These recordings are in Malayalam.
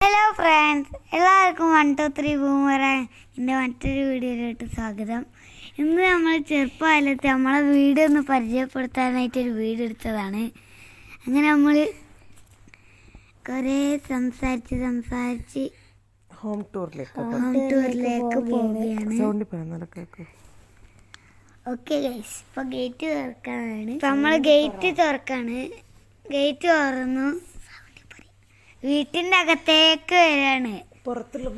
ഹലോ ഫ്രണ്ട്സ് എല്ലാവർക്കും വൺ ടു ത്രീ ബൂമറാൻ എന്റെ മറ്റൊരു വീഡിയോയിലോട്ട് സ്വാഗതം. ഇന്ന് നമ്മൾ ചെറുപ്പകാലത്ത് നമ്മളെ വീട് ഒന്ന് പരിചയപ്പെടുത്താനായിട്ടൊരു വീട് എടുത്തതാണ്. അങ്ങനെ നമ്മൾ കുറേ സംസാരിച്ച് സംസാരിച്ച് ഹോം ടൂറിലേക്ക് ഹോം ടൂറിലേക്ക് പോവുകയാണ്. ഓക്കെ ഗൈസ് ഇപ്പൊ ഗേറ്റ് തുറക്കാനാണ്. നമ്മൾ ഗേറ്റ് തുറക്കാണ്. ഗേറ്റ് തുറന്നു. വീട്ടിന്റെ അകത്തേക്ക് വരാണ്. പുറത്തുള്ള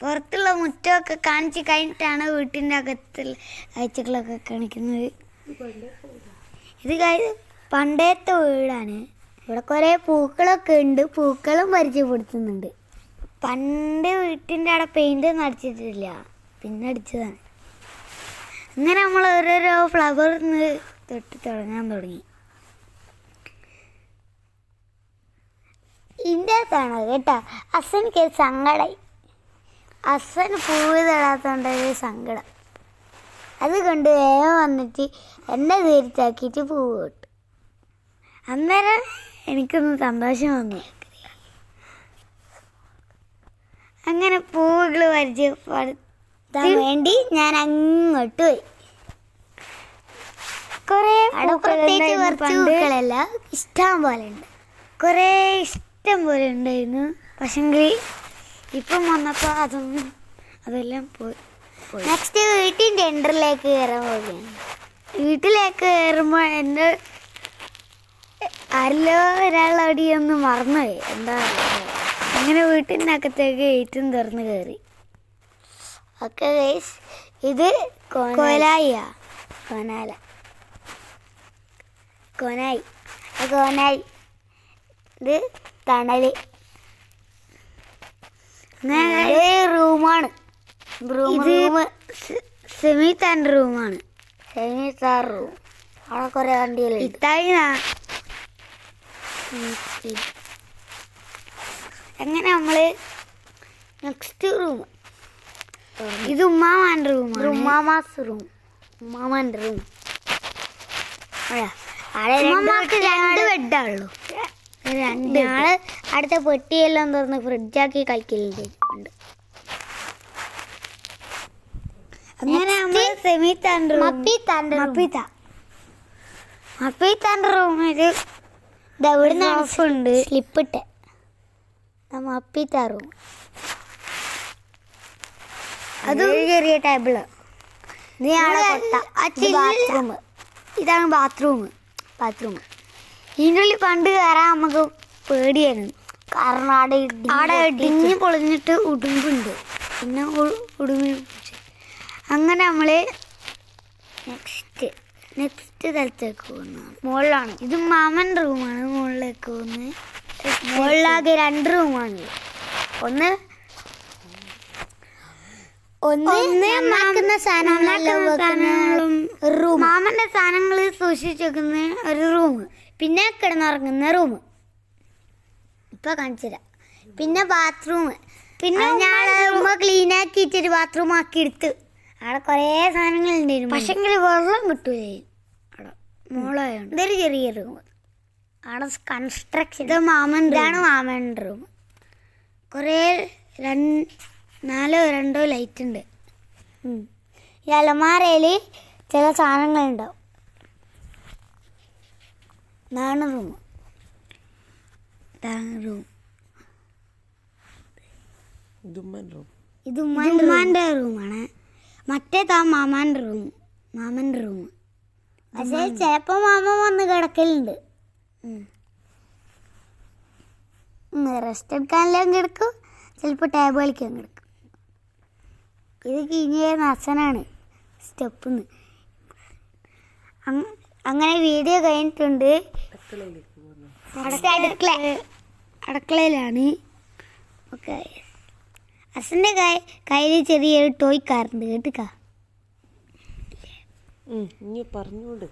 പുറത്തുള്ള മുറ്റമൊക്കെ കാണിച്ച് കഴിഞ്ഞിട്ടാണ് വീട്ടിന്റെ അകത്തുള്ള കാഴ്ചകളൊക്കെ കാണിക്കുന്നത്. ഇത് കഴി പണ്ടത്തെ വീടാണ്. ഇവിടെ കുറേ പൂക്കളൊക്കെ ഉണ്ട്. പൂക്കളും പരിചയപ്പെടുത്തുന്നുണ്ട്. പണ്ട് വീട്ടിന്റെ അവിടെ പെയിന്റ് ഒന്നും അടിച്ചിട്ടില്ല. പിന്നെ അടിച്ചതാണ്. അങ്ങനെ നമ്മൾ ഓരോരോ ഫ്ലവർ തൊട്ട് തുടങ്ങാൻ തുടങ്ങി. ഇതിന്റെ അകത്താണ് കേട്ടോ. അസനിക്ക് സങ്കടമായി അസൻ പൂവ് തടാത്തോണ്ട് ഒരു സങ്കടം. അത് കൊണ്ട് വേഗം വന്നിട്ട് എന്നെ തിരിച്ചാക്കിയിട്ട് പൂവ് കിട്ടും. അന്നേരം എനിക്കൊന്ന് സന്തോഷം വന്നു. അങ്ങനെ പൂവുകൾ വരച്ച് പടുത്താൻ വേണ്ടി ഞാൻ അങ്ങോട്ട് പോയി. കുറേ പ്രത്യേകിച്ച് കുറച്ച് പൂക്കളല്ല. ഇഷ്ടം പോലെ ഉണ്ട്. കുറേ ഇഷ്ടം പോലെ ഉണ്ടായിരുന്നു. പക്ഷെങ്കിൽ ഇപ്പം വന്നപ്പോൾ അതൊന്നും അതെല്ലാം പോയി. നെക്സ്റ്റ് വീട്ടിന്റെ എൻട്രിലേക്ക് കയറാൻ പോവുകയാണ്. വീട്ടിലേക്ക് കയറുമ്പോൾ എന്റെ ആരിലോ ഒരാൾ അവിടെ ഒന്ന് മറന്നുപോയി എന്താ. അങ്ങനെ വീട്ടിന്റെ അകത്തേക്ക് ഏറ്റവും തുറന്ന് കയറി. ഓക്കെ ഗൈസ് ഇത് കോലായി കോനാല. കോനായി. കോനായി. ഇത് തണൽ. ഇത് റൂമാണ്. സെമി താൻ റൂമാണ്. സെമി താർ റൂം. അവിടെ കുറെ വണ്ടികളുണ്ട്. ഇത്തായി അങ്ങനെ നമ്മൾ നെക്സ്റ്റ് റൂം ഇത് ഉമ്മാമാന്റെ റൂം ഉമ്മാമാസ് റൂം. ഉമ്മാമാന്റെ റൂം. അവിടെ രണ്ട് ബെഡാണല്ലോ ഞങ്ങൾ അടുത്ത പെട്ടിയെല്ലാം തുറന്ന് ഫ്രിഡ്ജാക്കി കളിക്കലുണ്ട്. ഉണ്ട് അങ്ങനെ നമ്മൾ സെമി താന്റെ റൂം മപ്പി താന്റെ മപ്പിത്ത മപ്പി താന്റെ റൂമിൽ ഉണ്ട് സ്ലിപ്പിട്ട് മപ്പിത്ത റൂം അത് ചെറിയ ടേബിൾ ബാത്റൂം ഇതാണ് ബാത്റൂം ബാത്റൂം ഇതിന്റെ ഉള്ളിൽ പണ്ട് കയറാൻ നമുക്ക് പേടിയായിരുന്നു. കാരണം അവിടെ അവിടെ ഇടിഞ്ഞ് പൊളിഞ്ഞിട്ട് ഉടുമ്പുണ്ട്. പിന്നെ ഉടുമ്പ്. അങ്ങനെ നമ്മൾ നെക്സ്റ്റ് നെക്സ്റ്റ് സ്ഥലത്തേക്ക് പോകുന്നു. മുകളിലാണ്. ഇത് മാമൻ റൂമാണ് മുകളിലേക്ക് പോകുന്നത്. മുകളിലാകെ രണ്ട് റൂമാണ്. ഒന്ന് സാധനങ്ങളും റൂം. മാമന്റെ സാധനങ്ങൾ സൂക്ഷിച്ചു വെക്കുന്ന ഒരു റൂം. പിന്നെ കിടന്നുറങ്ങുന്ന റൂം ഇപ്പൊ കാണിച്ചുതരാം. പിന്നെ ബാത്റൂം പിന്നെ ഞാൻ റൂം ക്ലീൻ ആക്കിയിട്ട് ബാത്റൂം ആക്കി എടുത്ത് അവിടെ കുറേ സാധനങ്ങൾ ഉണ്ടായിരുന്നു. പക്ഷെങ്കിൽ വെള്ളം കിട്ടൂലേ? അവിടെ മോളായോണ്ട്. ഇതൊരു ചെറിയ റൂം അവിടെ കൺസ്ട്രക്ഷൻ ഇത് മാമൻ ഇതാണ് മാമന്റെ റൂം കുറേ രണ്ട് നാലോ രണ്ടോ ലൈറ്റ് ഉണ്ട്. ഈ അലമാരയിൽ ചില സാധനങ്ങളുണ്ടാവും. ഇതാണ് റൂം. ഇതാണ് റൂം. ഇത് ഉമ്മാന്റെ റൂമാണ്. മറ്റേതാ മാമാന്റെ റൂം. മാമന്റെ റൂം. പക്ഷേ ചിലപ്പോൾ മാമ വന്ന് കിടക്കലുണ്ട്. റെസ്റ്റ് എടുക്കാനെല്ലാം കിടക്കും ചിലപ്പോൾ ടേബിൾ കളിക്കാൻ കിടക്കും ഇത് കിഞ്ഞിയ നസനാണ് സ്റ്റെപ്പ് അങ്ങനെ വീഡിയോ കഴിഞ്ഞിട്ടുണ്ട്. അടുക്കള അടുക്കളയിലാണ്. ഓക്കെ. കൈ കയ്യിൽ ചെറിയൊരു ടോയ് കാറുണ്ട് കേട്ടുക്കാ? ഇനി പറഞ്ഞോണ്ട്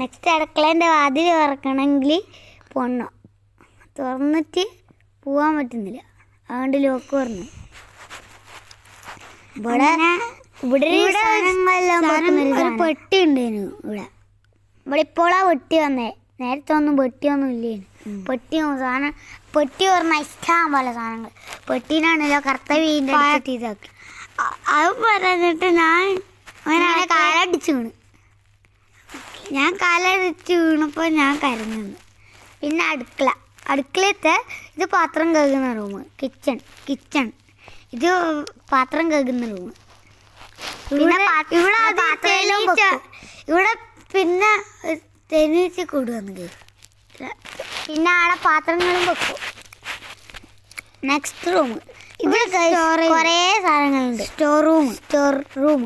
നെക്സ്റ്റ് അടുക്കളേന്റെ വാതിൽ തുറക്കണമെങ്കിൽ പോണോ. തുറന്നിട്ട് പോവാൻ പറ്റുന്നില്ല. അതുകൊണ്ട് ലോക്ക് പറഞ്ഞു ഇവിടെ ഇവിടെ ഒരു പെട്ടി ഉണ്ടായിരുന്നു ഇവിടെ. ഇവിടെ ഇപ്പോഴാ വെട്ടി പെട്ടി വന്നേ. നേരത്തെ ഒന്നും പെട്ടിയൊന്നും ഇല്ലേനു. പെട്ടിയും സാധനം പെട്ടി പറഞ്ഞാൽ ഇഷ്ടം പോലെ സാധനങ്ങൾ. പെട്ടീനാണല്ലോ കറുത്ത വീടിന്റെ അടുത്തിട്ട് ഇതാക്കി അത് പറഞ്ഞിട്ട് ഞാൻ അവനെ കാലടിച്ച് വീണ്. ഞാൻ കാലടിച്ച് വീണപ്പോൾ ഞാൻ കരഞ്ഞു പിന്നെ അടുക്കള. അടുക്കളത്തെ ഇത് പാത്രം കഴുകുന്ന റൂം. Kitchen kitchen. ഇത് പാത്രം കഴുകുന്ന റൂം. പിന്നെ ഇവിടെ ഇവിടെ പിന്നെ തേനീച്ച കൂടുവന്ന് പിന്നെ ആടെ പാത്രങ്ങളും വെക്കും. നെക്സ്റ്റ് റൂം ഇവിടെ കുറേ സാധനങ്ങളുണ്ട്. സ്റ്റോർ റൂം സ്റ്റോർ റൂം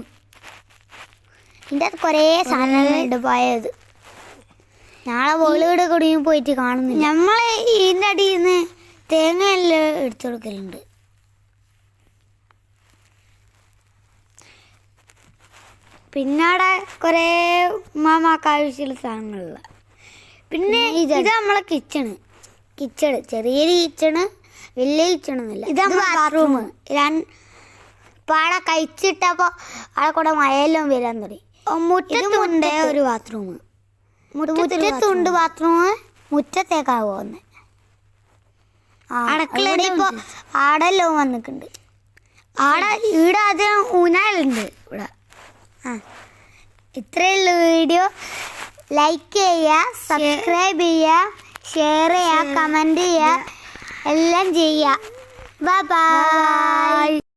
ഇതിന്റെ അത് കുറേ സാധനങ്ങളുണ്ട് പോയത്. നാളെ വീട് കൂടിയും പോയിട്ട് കാണുന്നില്ല. നമ്മൾ ഇതിന്റെ അടിയിൽ നിന്ന് തേങ്ങയെല്ലാം എടുത്തു കൊടുക്കലുണ്ട്. പിന്നെ അവിടെ കുറേ ഉമ്മാമാക്ക് ആവശ്യമുള്ള സാധനങ്ങളുള്ള പിന്നെ ഇത് നമ്മളെ കിച്ചണ്. കിച്ചണ്. ചെറിയൊരു കിച്ചണ് വലിയ കിച്ചണൊന്നുമില്ല. ഇത് ബാത്റൂം ബാത്റൂം പാടെ കഴിച്ചിട്ടപ്പോൾ അവിടെ കൂടെ മഴയെല്ലാം വരാൻ തുടങ്ങി. മുറ്റത്തുണ്ട് ഒരു ബാത്റൂം മുറ്റത്തുണ്ട് ബാത്റൂം മുറ്റത്തേക്കാവോ ഒന്ന് അടുക്കളയിൽ ഇപ്പോൾ ആടെല്ലാം വന്നിട്ടുണ്ട്. ആടെ ഈടെ ആദ്യം ഊനാലുണ്ട് ആ. ഇത്രയുള്ള വീഡിയോ ലൈക്ക് ചെയ്യുക സബ്സ്ക്രൈബ് ചെയ്യുക ഷെയർ ചെയ്യുക കമന്റ് ചെയ്യുക എല്ലാം ചെയ്യുക. Bye bye